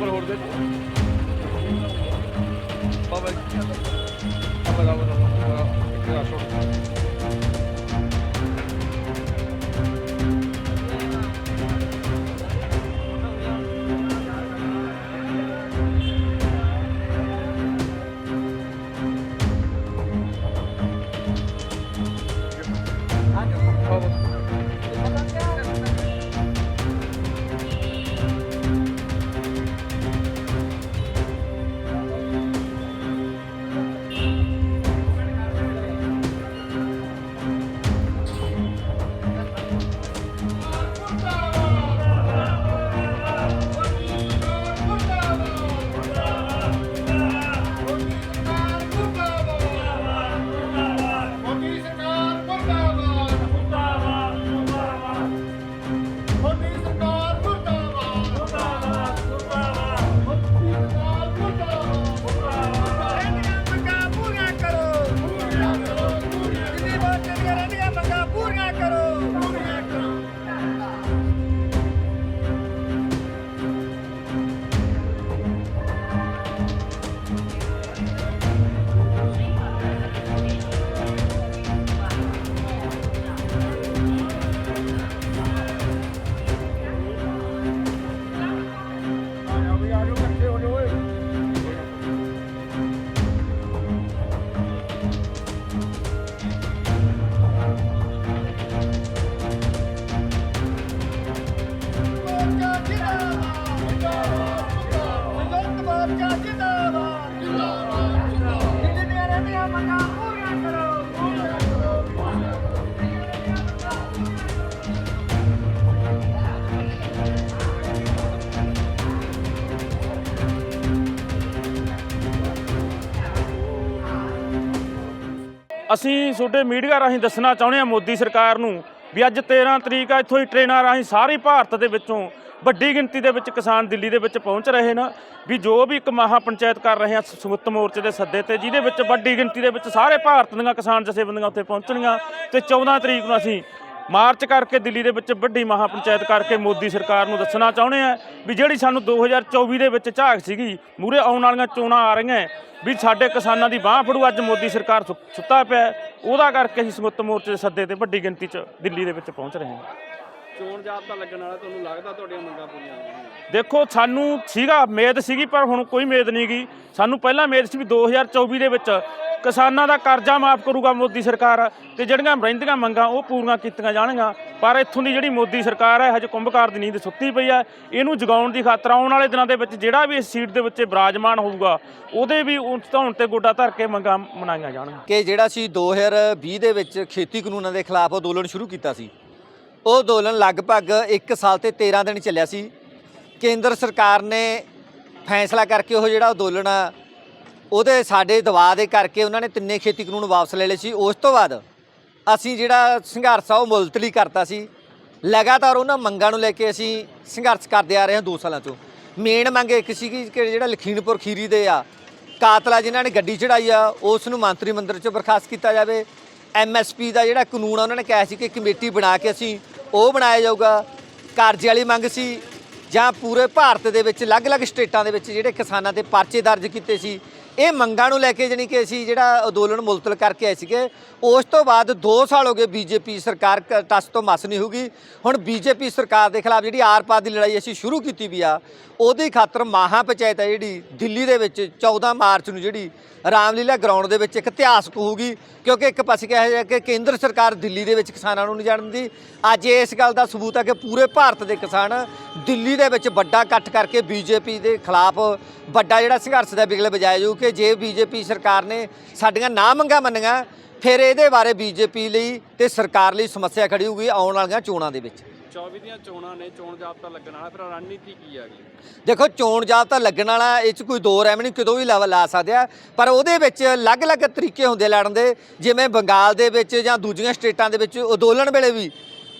ancora ho detto. Vabbè, vabbè, vabbè, vabbè, vabbè, vabbè, vabbè, vabbè, vabbè, vabbè, ਸੰਯੁਕਤ ਜਿੰਦਾਬਾਦ ਜਿੰਦਾਬਾਦ ਜਿੰਦਾਬਾਦ ਜਿੰਨੀਆਂ ਰਹਿੰਦੀਆਂ ਮੰਗਾਂ ਪੂਰੀਆਂ ਕਰੋ ਪੂਰੀਆਂ ਕਰੋ ਅਸੀਂ ਤੁਹਾਡੇ ਮੀਡੀਆ ਰਾਹੀਂ ਦੱਸਣਾ ਚਾਹੁੰਦੇ ਹਾਂ ਮੋਦੀ ਸਰਕਾਰ ਨੂੰ ਵੀ ਅੱਜ 13 ਤਰੀਕ ਆ, ਇੱਥੋਂ ਹੀ ਟ੍ਰੇਨਾਂ ਰਾਹੀਂ ਸਾਰੇ ਭਾਰਤ ਦੇ ਵਿੱਚੋਂ ਵੱਡੀ ਗਿਣਤੀ ਦੇ ਵਿੱਚ ਕਿਸਾਨ ਦਿੱਲੀ ਦੇ ਵਿੱਚ ਪਹੁੰਚ ਰਹੇ ਨੇ ਵੀ ਜੋ ਵੀ ਇੱਕ ਮਹਾ ਪੰਚਾਇਤ ਕਰ ਰਹੇ ਆ ਸੰਯੁਕਤ ਮੋਰਚੇ ਦੇ ਸੱਦੇ ਤੇ, ਜਿਹਦੇ ਵਿੱਚ ਵੱਡੀ ਗਿਣਤੀ ਦੇ ਵਿੱਚ ਸਾਰੇ ਭਾਰਤ ਦੀਆਂ ਕਿਸਾਨ ਜਥੇਬੰਦੀਆਂ ਉੱਥੇ ਪਹੁੰਚਣਗੀਆਂ ਤੇ 14 ਤਰੀਕ ਨੂੰ ਅਸੀਂ ਮਾਰਚ ਕਰਕੇ ਦਿੱਲੀ ਦੇ ਵਿੱਚ ਵੱਡੀ ਮਹਾ ਪੰਚਾਇਤ ਕਰਕੇ ਮੋਦੀ ਸਰਕਾਰ ਨੂੰ ਦੱਸਣਾ ਚਾਹੁੰਦੇ ਆ ਵੀ ਜਿਹੜੀ ਸਾਨੂੰ 2024 ਦੇ ਵਿੱਚ ਝਾਕ ਸੀਗੀ ਮੂਰੇ ਆਉਣ ਵਾਲੀਆਂ ਚੋਣਾਂ ਆ ਰਹੀਆਂ, ਵੀ ਸਾਡੇ ਕਿਸਾਨਾਂ ਦੀ ਬਾਹ ਫੜੂ, ਅੱਜ ਮੋਦੀ ਸਰਕਾਰ ਸੁੱਤਾ ਪਿਆ, ਉਹਦਾ ਕਰਕੇ ਅਸੀਂ ਸੰਯੁਕਤ ਮੋਰਚੇ ਦੇ ਸੱਦੇ ਤੇ ਵੱਡੀ ਗਿਣਤੀ 'ਚ ਦਿੱਲੀ ਦੇ ਵਿੱਚ ਪਹੁੰਚ ਰਹੇ ਹਾਂ। ਚੋਣ ਜਾਬਤਾ ਲੱਗਣ ਵਾਲਾ ਤੁਹਾਨੂੰ ਲੱਗਦਾ ਤੁਹਾਡੀਆਂ ਮੰਗਾਂ ਪੂਰੀਆਂ ਹੋਣਗੀਆਂ ਦੇਖੋ ਸਾਨੂੰ ਸੀਗਾ ਉਮੀਦ ਸੀਗੀ ਪਰ ਹੁਣ ਕੋਈ ਉਮੀਦ ਨਹੀਂ ਗਈ ਸਾਨੂੰ ਪਹਿਲਾਂ ਉਮੀਦ ਸੀ ਵੀ 2024 ਦੇ ਵਿੱਚ ਕਿਸਾਨਾਂ ਦਾ ਕਰਜ਼ਾ ਮਾਫ ਕਰੂਗਾ ਮੋਦੀ ਸਰਕਾਰ ਤੇ ਜਿਹੜੀਆਂ ਰਹਿੰਦੀਆਂ ਮੰਗਾਂ ਉਹ ਪੂਰੀਆਂ ਕੀਤੀਆਂ ਜਾਣਗੀਆਂ। ਪਰ ਇੱਥੋਂ ਦੀ ਜਿਹੜੀ ਮੋਦੀ ਸਰਕਾਰ ਹੈ ਹਜੇ ਕੁੰਭਕਾਰ ਦੀ ਨੀਂਦ ਸੁੱਤੀ ਪਈ ਹੈ। ਇਹਨੂੰ ਜਗਾਉਣ ਦੀ ਖਾਤਰ ਆਉਣ ਵਾਲੇ ਦਿਨਾਂ ਦੇ ਵਿੱਚ ਜਿਹੜਾ ਵੀ ਇਸ ਸੀਟ ਦੇ ਵਿੱਚ ਬਰਾਜਮਾਨ ਹੋਊਗਾ ਉਹਦੇ ਵੀ ਉਸ ਧੌਣ ਤੇ ਗੋਡਾ ਧਰ ਕੇ ਮੰਗਾਂ ਮਨਾਈਆਂ ਜਾਣਗੀਆਂ। ਕਿ ਜਿਹੜਾ ਸੀ 2020 ਦੇ ਵਿੱਚ ਖੇਤੀ ਕਾਨੂੰਨਾਂ ਦੇ ਖਿਲਾਫ ਅੰਦੋਲਨ ਸ਼ੁਰੂ ਕੀਤਾ ਸੀ ਉਹ ਅੰਦੋਲਨ ਲਗਭਗ 1 ਸਾਲ ਤੇ 13 ਦਿਨ ਚੱਲਿਆ ਸੀ। ਕੇਂਦਰ ਸਰਕਾਰ ਨੇ ਫੈਸਲਾ ਕਰਕੇ ਉਹ ਜਿਹੜਾ ਅੰਦੋਲਨ ਆ, ਉਹਦੇ ਸਾਡੇ ਦਬਾਅ ਦੇ ਕਰਕੇ ਉਹਨਾਂ ਨੇ ਤਿੰਨੇ ਖੇਤੀ ਕਾਨੂੰਨ ਵਾਪਸ ਲੈ ਲਏ ਸੀ। ਉਸ ਤੋਂ ਬਾਅਦ ਅਸੀਂ ਜਿਹੜਾ ਸੰਘਰਸ਼ ਆ, ਉਹ ਮੁਲਤਲੀ ਕਰਤਾ ਸੀ। ਲਗਾਤਾਰ ਉਹਨਾਂ ਮੰਗਾਂ ਨੂੰ ਲੈ ਕੇ ਅਸੀਂ ਸੰਘਰਸ਼ ਕਰਦੇ ਆ ਰਹੇ ਹਾਂ 2 ਸਾਲਾਂ ਤੋਂ। ਮੇਨ ਮੰਗ ਇੱਕ ਸੀ ਕਿ ਜਿਹੜਾ ਲਖੀਮਪੁਰ ਖੀਰੀ ਦੇ ਆ, ਕਾਤਲਾ ਜਿਨ੍ਹਾਂ ਨੇ ਗੱਡੀ ਚੜਾਈ ਆ, ਉਸ ਨੂੰ ਮੰਤਰੀ ਮੰਡਲ ਚੋਂ ਬਰਖਾਸਤ ਕੀਤਾ ਜਾਵੇ। ਐਮਐਸਪੀ ਦਾ ਜਿਹੜਾ ਕਾਨੂੰਨ ਆ, ਉਹਨਾਂ ਨੇ ਕਿਹਾ ਸੀ ਕਿ ਕਮੇਟੀ ਬਣਾ ਕੇ ਅਸੀਂ ਉਹ ਬਣਾਇਆ ਜਾਊਗਾ। ਕਰਜ਼ੇ ਵਾਲੀ ਮੰਗ ਸੀ ਜਾਂ ਪੂਰੇ ਭਾਰਤ ਦੇ ਵਿੱਚ, ਅਲੱਗ-ਅਲੱਗ ਸਟੇਟਾਂ ਦੇ ਵਿੱਚ ਜਿਹੜੇ ਕਿਸਾਨਾਂ ਤੇ ਪਰਚੇ ਦਰਜ ਕੀਤੇ ਸੀ ਇਹ ਮੰਗਾਂ ਨੂੰ ਲੈ ਕੇ ਜਾਣੀ ਕਿ ਅਸੀਂ ਜਿਹੜਾ ਅੰਦੋਲਨ ਮੁਲਤਲ ਕਰਕੇ ਆਏ ਸੀਗੇ, ਉਸ ਤੋਂ ਬਾਅਦ 2 ਸਾਲ ਹੋ ਗਏ ਬੀਜੇਪੀ ਸਰਕਾਰ ਕ- ਟਸ ਤੋਂ ਮਸ ਨਹੀਂ ਹੋਗੀ ਹੁਣ ਬੀਜੇਪੀ ਸਰਕਾਰ ਦੇ ਖਿਲਾਫ ਜਿਹੜੀ ਆਰ-ਪਾਰ ਦੀ ਲੜਾਈ ਅਸੀਂ ਸ਼ੁਰੂ ਕੀਤੀ ਵੀ ਆ, ਉਹਦੀ ਖਾਤਰ ਮਹਾ ਪੰਚਾਇਤ ਹੈ ਜਿਹੜੀ ਦਿੱਲੀ ਦੇ ਵਿੱਚ 14 ਮਾਰਚ ਨੂੰ ਜਿਹੜੀ ਰਾਮਲੀਲਾ ਗਰਾਊਂਡ ਦੇ ਵਿੱਚ ਇੱਕ ਇਤਿਹਾਸਕ ਹੋਊਗੀ ਕਿਉਂਕਿ ਇੱਕ ਪਾਸੇ ਕਿਹਾ ਜਾ ਕਿ ਕੇਂਦਰ ਸਰਕਾਰ ਦਿੱਲੀ ਦੇ ਵਿੱਚ ਕਿਸਾਨਾਂ ਨੂੰ ਨਹੀਂ ਜਾਣਦੀ ਅੱਜ ਇਸ ਗੱਲ ਦਾ ਸਬੂਤ ਹੈ ਕਿ ਪੂਰੇ ਭਾਰਤ ਦੇ ਕਿਸਾਨ ਦਿੱਲੀ ਦੇ ਵਿੱਚ ਵੱਡਾ ਇਕੱਠ ਕਰਕੇ ਬੀਜੇਪੀ ਦੇ ਖਿਲਾਫ ਵੱਡਾ ਜਿਹੜਾ ਸੰਘਰਸ਼ ਦਾ ਬਿਗਲ ਵਜਾਇਆ ਜਾਊ ਕਿ ਜੇ ਬੀਜੇਪੀ ਸਰਕਾਰ ਨੇ ਸਾਡੀਆਂ ਨਾ ਮੰਗਾਂ ਮੰਨੀਆਂ ਫਿਰ ਇਹਦੇ ਬਾਰੇ ਬੀਜੇਪੀ ਲਈ ਤੇ ਸਰਕਾਰ ਲਈ ਸਮੱਸਿਆ ਖੜੀ ਹੋਊਗੀ ਆਉਣ ਵਾਲੀਆਂ ਚੋਣਾਂ ਦੇ ਵਿੱਚ। 24 ਦੀਆਂ ਚੋਣਾਂ ਨੇ ਚੋਣ ਜਾਬਤਾ ਲੱਗਣ ਵਾਲਾ ਫਿਰ ਰਣਨੀਤੀ ਕੀ ਆ ਗਈ ਦੇਖੋ ਚੋਣ ਜਾਬਤਾ ਲੱਗਣ ਵਾਲਾ ਇਹ ਚ ਕੋਈ ਦੋ ਰਹਿਮ ਨਹੀਂ ਕਿਤੋਂ ਵੀ ਲਾ ਲਾ ਸਕਦੇ ਆ ਪਰ ਉਹਦੇ ਵਿੱਚ ਅਲੱਗ-ਅਲੱਗ ਤਰੀਕੇ ਹੁੰਦੇ ਲੜਨ ਦੇ ਜਿਵੇਂ ਬੰਗਾਲ ਦੇ ਵਿੱਚ ਜਾਂ ਦੂਜੀਆਂ ਸਟੇਟਾਂ ਦੇ ਵਿੱਚ ਅੰਦੋਲਨ ਵੇਲੇ ਵੀ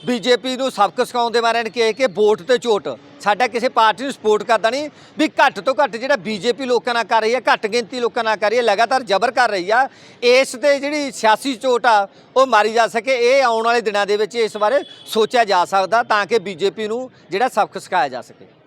ਬੀਜੇਪੀ ਨੂੰ ਸਬਕ ਸਿਖਾਉਣ ਦੇ ਬਾਰੇ ਨੇ ਕਿਹਾ ਕਿ ਵੋਟ ਤੇ ਚੋਟ ਸਾਡਾ ਕਿਸੇ ਪਾਰਟੀ ਨੂੰ ਸਪੋਰਟ ਕਰਦਾ ਨਹੀਂ ਵੀ ਘੱਟ ਤੋਂ ਘੱਟ ਜਿਹੜਾ ਬੀਜੇਪੀ ਲੋਕਾਂ ਨਾਲ ਕਰ ਰਹੀ ਹੈ, ਘੱਟ ਗਿਣਤੀ ਲੋਕਾਂ ਨਾਲ ਕਰ ਰਹੀ ਹੈ, ਲਗਾਤਾਰ ਜ਼ਬਰ ਕਰ ਰਹੀ ਆ। ਇਸ ਤੇ ਜਿਹੜੀ ਸਿਆਸੀ ਚੋਟ ਆ, ਉਹ ਮਾਰੀ ਜਾ ਸਕੇ। ਇਹ ਆਉਣ ਵਾਲੇ ਦਿਨਾਂ ਦੇ ਵਿੱਚ ਇਸ ਬਾਰੇ ਸੋਚਿਆ ਜਾ ਸਕਦਾ ਤਾਂ ਕਿ ਬੀਜੇਪੀ ਨੂੰ ਜਿਹੜਾ ਸਬਕ ਸਿਖਾਇਆ ਜਾ ਸਕੇ।